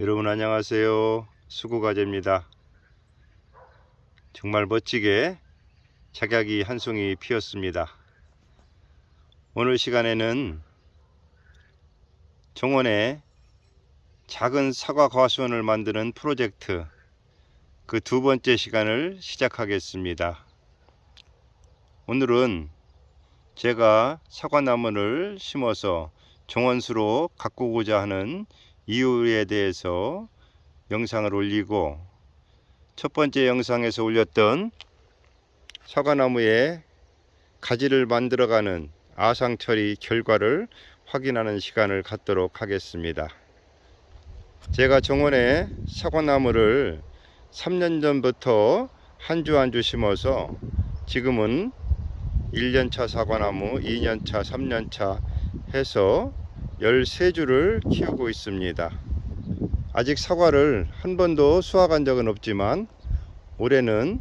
여러분 안녕하세요. 수구가재입니다. 정말 멋지게 작약이 한 송이 피었습니다. 오늘 시간에는 정원에 작은 사과 과수원을 만드는 프로젝트 그 두 번째 시간을 시작하겠습니다. 오늘은 제가 사과나무를 심어서 정원수로 가꾸고자 하는 이유에 대해서 영상을 올리고 첫 번째 영상에서 올렸던 사과나무에 가지를 만들어가는 아상 처리 결과를 확인하는 시간을 갖도록 하겠습니다. 제가 정원에 사과나무를 3년 전부터 한 주 한 주 심어서 지금은 1년차 사과나무, 2년차, 3년차 해서 13주를 키우고 있습니다. 아직 사과를 한 번도 수확한 적은 없지만 올해는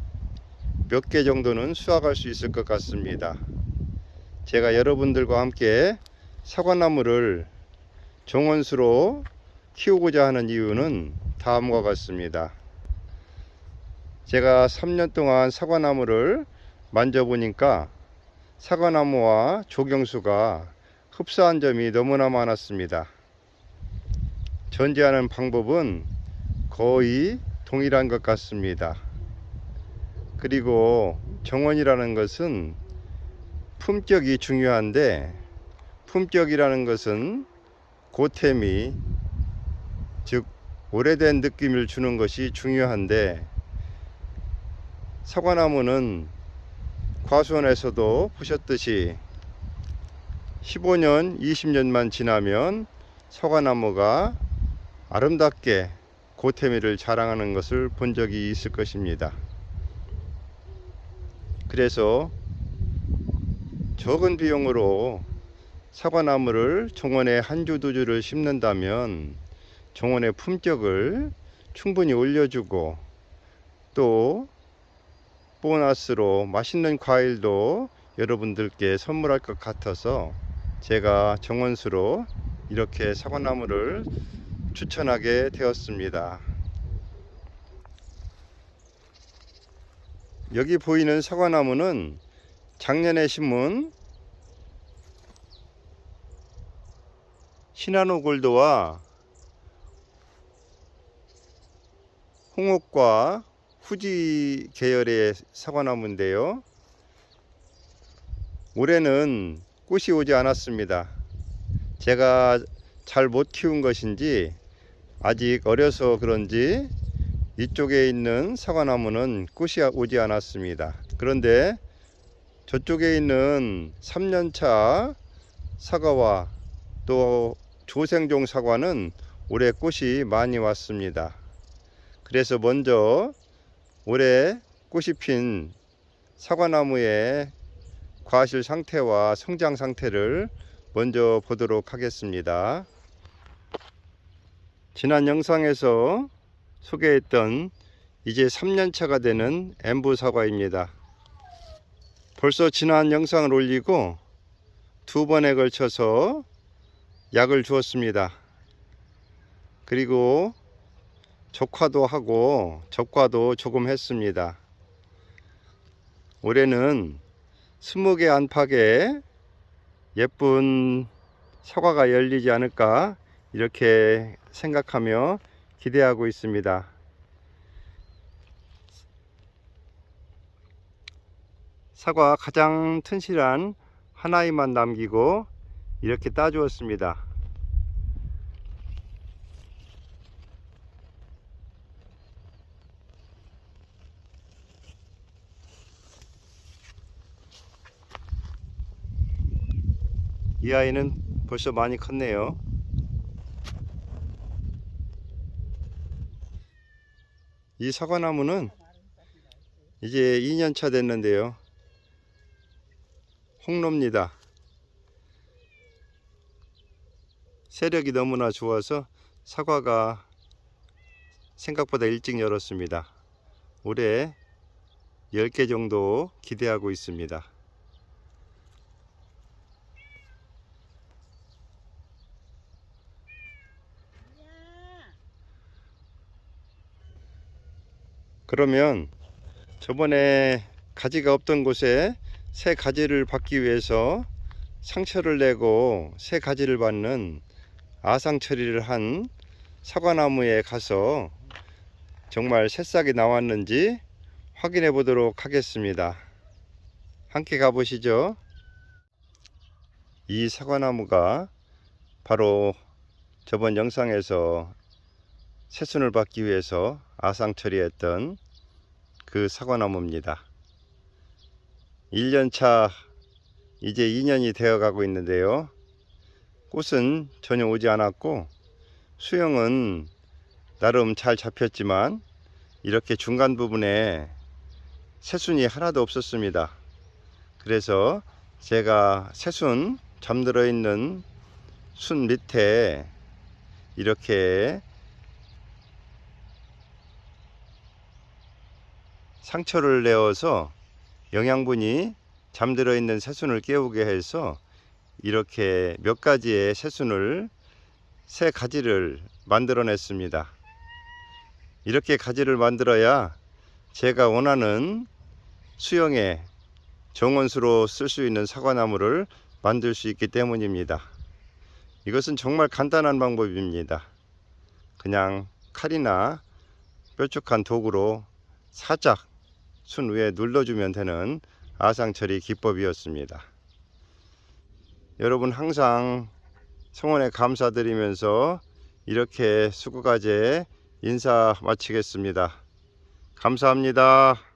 몇 개 정도는 수확할 수 있을 것 같습니다. 제가 여러분들과 함께 사과나무를 정원수로 키우고자 하는 이유는 다음과 같습니다. 제가 3년 동안 사과나무를 만져보니까 사과나무와 조경수가 흡사한 점이 너무나 많았습니다. 전제하는 방법은 거의 동일한 것 같습니다. 그리고 정원이라는 것은 품격이 중요한데 품격이라는 것은 고템이 즉 오래된 느낌을 주는 것이 중요한데 사과나무는 과수원에서도 보셨듯이 15년, 20년만 지나면 사과나무가 아름답게 고태미를 자랑하는 것을 본 적이 있을 것입니다. 그래서 적은 비용으로 사과나무를 정원에 한 주, 두 주를 심는다면 정원의 품격을 충분히 올려주고 또 보너스로 맛있는 과일도 여러분들께 선물할 것 같아서 제가 정원수로 이렇게 사과나무를 추천하게 되었습니다. 여기 보이는 사과나무는 작년에 심은 시나노 골드와 홍옥과 후지 계열의 사과나무인데요. 올해는 꽃이 오지 않았습니다. 제가 잘 못 키운 것인지 아직 어려서 그런지 이쪽에 있는 사과나무는 꽃이 오지 않았습니다. 그런데 저쪽에 있는 3년차 사과와 또 조생종 사과는 올해 꽃이 많이 왔습니다. 그래서 먼저 올해 꽃이 핀 사과나무의 과실 상태와 성장 상태를 먼저 보도록 하겠습니다. 지난 영상에서 소개했던 이제 3년차가 되는 엠부 사과입니다. 벌써 지난 영상을 올리고 두 번에 걸쳐서 약을 주었습니다. 그리고 적화도 하고 적과도 조금 했습니다. 올해는 스무 개 안팎의 예쁜 사과가 열리지 않을까 이렇게 생각하며 기대하고 있습니다. 사과 가장 튼실한 하나이만 남기고 이렇게 따주었습니다. 이 아이는 벌써 많이 컸네요. 이 사과나무는 이제 2년차 됐는데요. 홍로입니다. 세력이 너무나 좋아서 사과가 생각보다 일찍 열었습니다. 올해 10개 정도 기대하고 있습니다. 그러면 저번에 가지가 없던 곳에 새 가지를 받기 위해서 상처를 내고 새 가지를 받는 아상 처리를 한 사과나무에 가서 정말 새싹이 나왔는지 확인해 보도록 하겠습니다. 함께 가보시죠. 이 사과나무가 바로 저번 영상에서 새순을 받기 위해서 아상 처리했던 그 사과나무입니다. 1년차 이제 2년이 되어 가고 있는데요. 꽃은 전혀 오지 않았고 수영은 나름 잘 잡혔지만 이렇게 중간 부분에 새순이 하나도 없었습니다. 그래서 제가 새순 잠들어 있는 순 밑에 이렇게 상처를 내어서 영양분이 잠들어 있는 새순을 깨우게 해서 이렇게 몇 가지의 새순을 새 가지를 만들어냈습니다. 이렇게 가지를 만들어야 제가 원하는 수영에 정원수로 쓸 수 있는 사과나무를 만들 수 있기 때문입니다. 이것은 정말 간단한 방법입니다. 그냥 칼이나 뾰족한 도구로 살짝 순 위에 눌러주면 되는 아상처리 기법이었습니다. 여러분 항상 성원에 감사드리면서 이렇게 수고가제 인사 마치겠습니다. 감사합니다.